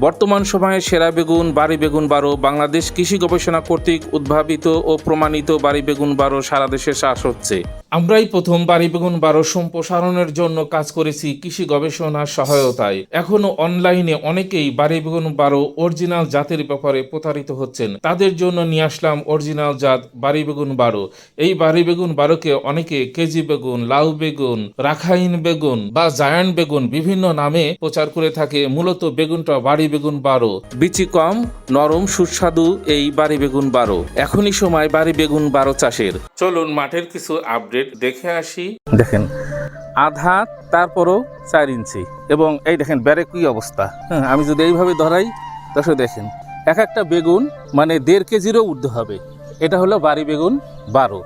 বর্তমান সময়ে সেরা বেগুন, বাড়ি বেগুন বারো, বাংলাদেশ কৃষি গবেষণা কর্তৃক উদ্ভাবিত ও প্রমাণিত বাড়ি বেগুন বারো সারা দেশে চাষ হচ্ছে। আমরাই প্রথম বাড়ি বেগুন বারো সম্প্রসারণের জন্য কাজ করেছি কৃষি গবেষণার সহায়তায়। এখনও অনলাইনে অনেকেই বাড়ি বেগুন বারো অরিজিনাল জাতের ব্যাপারে প্রতারিত হচ্ছেন। তাদের জন্য নিয়ে আসলাম অরিজিনাল জাত বাড়ি বেগুন বারো এই বাড়ি বেগুন বারোকে অনেকে কেজি বেগুন, লাউ বেগুন, রাখাইন বেগুন বা জায়ান্ট বেগুন বিভিন্ন নামে প্রচার করে থাকে। মূলত বেগুনটা বাড়ি বেগুন বারো বিচি কম, নরম, সুস্বাদু এই বাড়ি বেগুন বারো এখনই সময় বাড়ি বেগুন বারো চাষের। চলুন মাঠের কিছু আপডেট দেখে আসি। দেখেন আধা তারপরও চার ইঞ্চি। এবং এই দেখেন ব্যারে কি অবস্থা। হ্যাঁ আমি যদি এইভাবে ধরাই দর্শক দেখেন এক একটা বেগুন মানে দেড় কেজিরও ঊর্ধ্ব হবে। এটা হলো বাড়ি বেগুন বারো।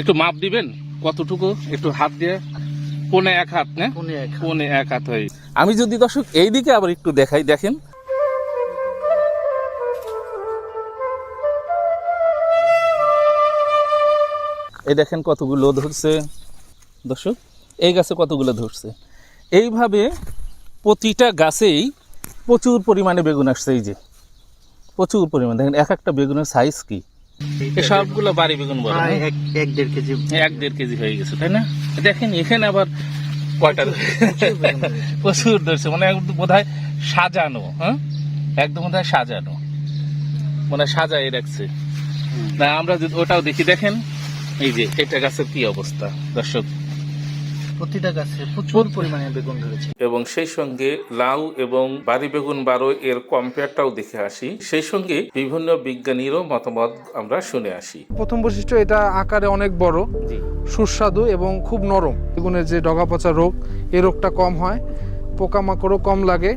একটু মাপ দিবেন? কতটুকু? একটু হাত দিয়ে? পনে এক হাত না? পনে এক হাত হয় আমি যদি দর্শক এইদিকে আবার একটু দেখাই দেখেন এই দেখেন কতগুলো ধরছে। দর্শক এই গাছে কতগুলো ধরছে। এইভাবে প্রতিটা গাছেই প্রচুর পরিমাণে বেগুন আসছে এই যে। প্রচুর পরিমাণে। দেখেন এক একটা বেগুনের সাইজ কি? সবগুলো বাড়ি বেগুন প্রায় হ্যাঁ? এক দেড় কেজি। এক দেড় কেজি হয়ে গেছে তাই না? দেখেন এখানে আবার কয়টা প্রচুর ধরছে মানে বোধ হয় সাজানো হ্যাঁ? একদম বোধ হয় সাজানো। মানে সাজাই রাখছে। না আমরা যদি ওটাও দেখি দেখেন এই যে এটা গাছের কি অবস্থা দর্শক? প্রতিটা গাছে প্রচুর পরিমাণে বেগুন ধরেছে। এবং সেই সঙ্গে লাউ এবং বাড়ি বেগুন বারো এর কম্পেয়ারটাও দেখে আসি। সেই সঙ্গে বিভিন্ন বিজ্ঞানীরও মতামত আমরা শুনে আসি। প্রথম বৈশিষ্ট্য এটা আকারে অনেক বড় সুস্বাদু এবং খুব নরম। বেগুনের যে ডগা পচা রোগ এই রোগটা কম হয় পোকামাকড়ও কম লাগে।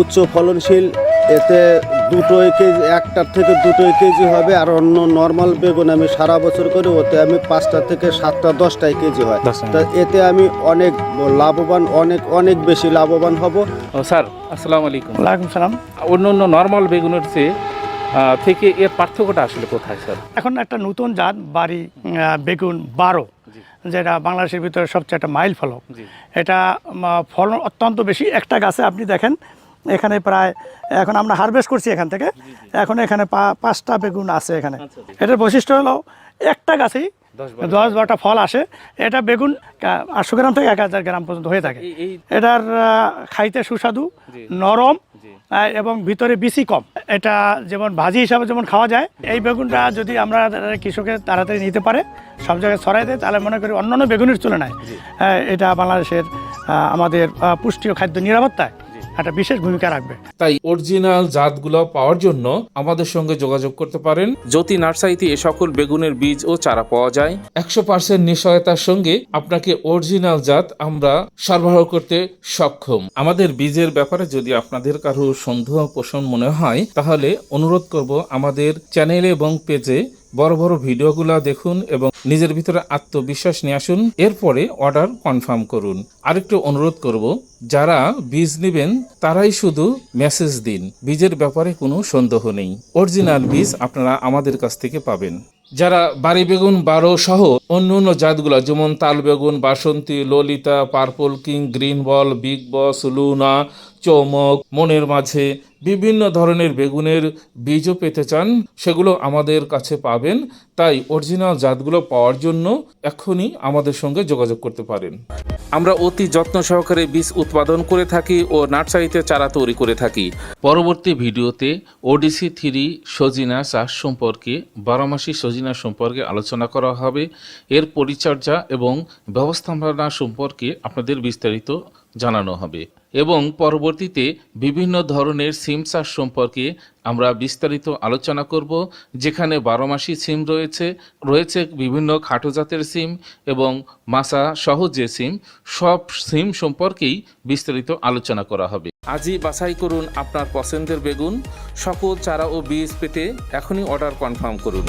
উচ্চ ফলনশীল এতে দুটোই কেজি একটার থেকে দুটোই কেজি হবে আর অন্য নর্মাল বেগুন আমি সারা বছর করি ওতে আমি পাঁচটা থেকে সাতটা দশটাই কেজি হয়। তা এতে আমি অনেক লাভবান অনেক অনেক বেশি লাভবান হব। স্যার আসসালামু আলাইকুম। ওয়ালাইকুম সালাম। অন্য অন্য নর্মাল বেগুনের চেয়ে থেকে এর পার্থক্যটা আসলে কোথায় স্যার? এখন একটা নতুন জাত বাড়ি বেগুন বারো যেটা বাংলাদেশের ভিতরে সবচেয়ে একটা মাইল ফলক। এটা ফলন অত্যন্ত বেশি। একটা গাছে আপনি দেখেন এখানে প্রায় এখন আমরা হারভেস্ট করছি এখান থেকে। এখন এখানে পা- পাঁচটা বেগুন আছে এখানে। আচ্ছা, এটার বৈশিষ্ট্য হলো একটা গাছেই দশ বারোটা। ফল আসে। এটা বেগুন আটশো গ্রাম থেকে এক হাজার গ্রাম পর্যন্ত হয়ে থাকে। এটার খাইতে সুস্বাদু নরম এবং ভিতরে বিসি কম। এটা যেমন ভাজি হিসাবে যেমন খাওয়া যায় এই বেগুনটা যদি আমরা কৃষকের তাড়াতাড়ি নিতে পারে সব জায়গায় ছড়াই দেয় তাহলে মনে করি অন্যান্য বেগুনের তুলনায় এটা বাংলাদেশের আমাদের পুষ্টি ও খাদ্য নিরাপত্তায় একটা বিশেষ ভূমিকা রাখবে। তাই অরিজিনাল জাতগুলো পাওয়ার জন্য আমাদের সঙ্গে যোগাযোগ করতে পারেন। জ্যোতি নার্সারিতে এ সকল বেগুনের বীজ ও চারা পাওয়া যায়। একশো পার্সেন্ট নিশ্চয়তার সঙ্গে আপনাকে অরিজিনাল জাত আমরা সরবরাহ করতে সক্ষম। আমাদের বীজের ব্যাপারে যদি আপনাদের কারও সন্দেহ পোষণ মনে হয়, তাহলে অনুরোধ করব আমাদের চ্যানেলে এবং পেজে বড় বড় ভিডিওগুলো দেখুন এবং নিজের ভিতরে আত্মবিশ্বাস নিয়ে আসুন। এরপরে অর্ডার কনফার্ম করুন। আরেকটু অনুরোধ করব, যারা বীজ নেবেন, তারাই শুধু মেসেজ দিন। বীজের ব্যাপারে কোনো সন্দেহ নেই। অরিজিনাল বীজ আপনারা আমাদের কাছ থেকে পাবেন। যারা বাড়ি বেগুন, বারো সহ অন্য অন্য জাতগুলো, যেমন তাল বেগুন, Basanti, Lalita, purple king, green ball, big boss, Luna চমক, মনের মাঝে বিভিন্ন ধরনের বেগুনের বীজও পেতে চান, সেগুলো আমাদের কাছে পাবেন। তাই অরিজিনাল জাতগুলো পাওয়ার জন্য এখনই আমাদের সঙ্গে যোগাযোগ করতে পারেন। আমরা অতি যত্ন সহকারে বীজ উৎপাদন করে থাকি ও নার্সারিতে চারা তৈরি করে থাকি। পরবর্তী ভিডিওতে ওডিসি থ্রি সজিনা চাষ সম্পর্কে, বারোমাসি সজিনা সম্পর্কে আলোচনা করা হবে। এর পরিচর্যা এবং ব্যবস্থাপনা সম্পর্কে আপনাদের বিস্তারিত জানানো হবে। এবং পরবর্তীতে বিভিন্ন ধরনের সিম চাষ সম্পর্কে আমরা বিস্তারিত আলোচনা করব, যেখানে বারো মাসি সিম রয়েছে রয়েছে বিভিন্ন খাটো জাতের সিম এবং মাসা সহ যে সিম, সব সিম সম্পর্কেই বিস্তারিত আলোচনা করা হবে। আজই বাছাই করুন আপনার পছন্দের বেগুন, সকল চারা ও বীজ পেতে এখনই অর্ডার কনফার্ম করুন।